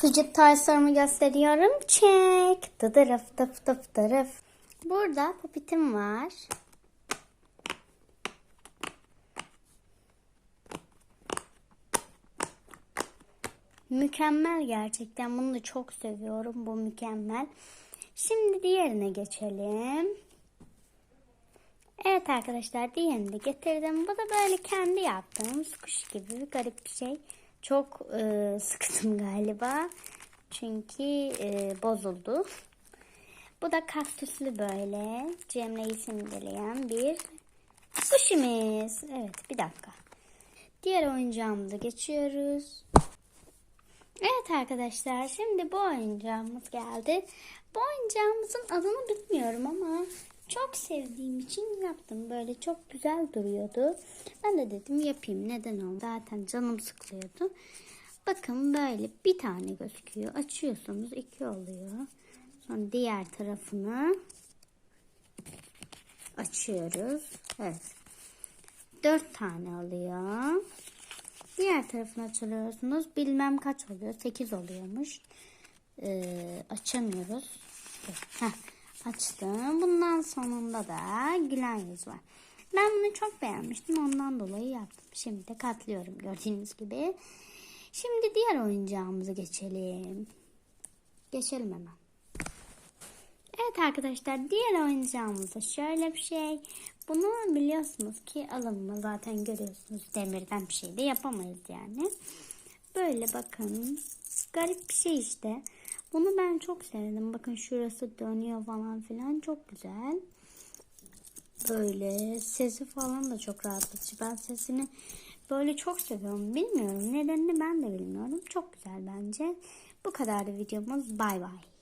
Sucuk tarzlarımı gösteriyorum. Çek. Dıdırıf tıf tıf dırıf. Burada pupitim var. Mükemmel gerçekten. Bunu da çok seviyorum. Bu mükemmel. Şimdi diğerine geçelim. Evet arkadaşlar diğerini de getirdim. Bu da böyle kendi yaptığım kuş gibi garip bir şey. Çok e, sıktım galiba. Çünkü e, bozuldu. Bu da kaktüslü böyle Cemre'yi simgeleyen bir kuşumuz. Evet bir dakika. Diğer oyuncağımıza geçiyoruz. Evet arkadaşlar şimdi bu oyuncağımız geldi. Bu oyuncağımızın adını bilmiyorum ama çok sevdiğim için yaptım. Böyle çok güzel duruyordu. Ben de dedim yapayım neden oldu. Zaten canım sıkılıyordu. Bakın böyle bir tane gözüküyor. Açıyorsunuz iki oluyor. Sonra diğer tarafını açıyoruz. Evet. Dört tane oluyor. Diğer tarafını açıyorsunuz. Bilmem kaç oluyor. 8 oluyormuş. Ee, açamıyoruz. Heh, açtım. Bundan sonunda da gülen yüz var. Ben bunu çok beğenmiştim. Ondan dolayı yaptım. Şimdi de katlıyorum gördüğünüz gibi. Şimdi diğer oyuncağımıza geçelim. Geçelim hemen. Evet arkadaşlar diğer oyuncağımız da şöyle bir şey. Bunu biliyorsunuz ki alınma zaten görüyorsunuz demirden bir şey de yapamayız yani. Böyle bakın garip bir şey işte. Bunu ben çok sevdim. Bakın şurası dönüyor falan filan çok güzel. Böyle sesi falan da çok rahatlatıcı. Ben sesini böyle çok seviyorum. Bilmiyorum nedenini ben de bilmiyorum. Çok güzel bence. Bu kadar da videomuz. Bay bay.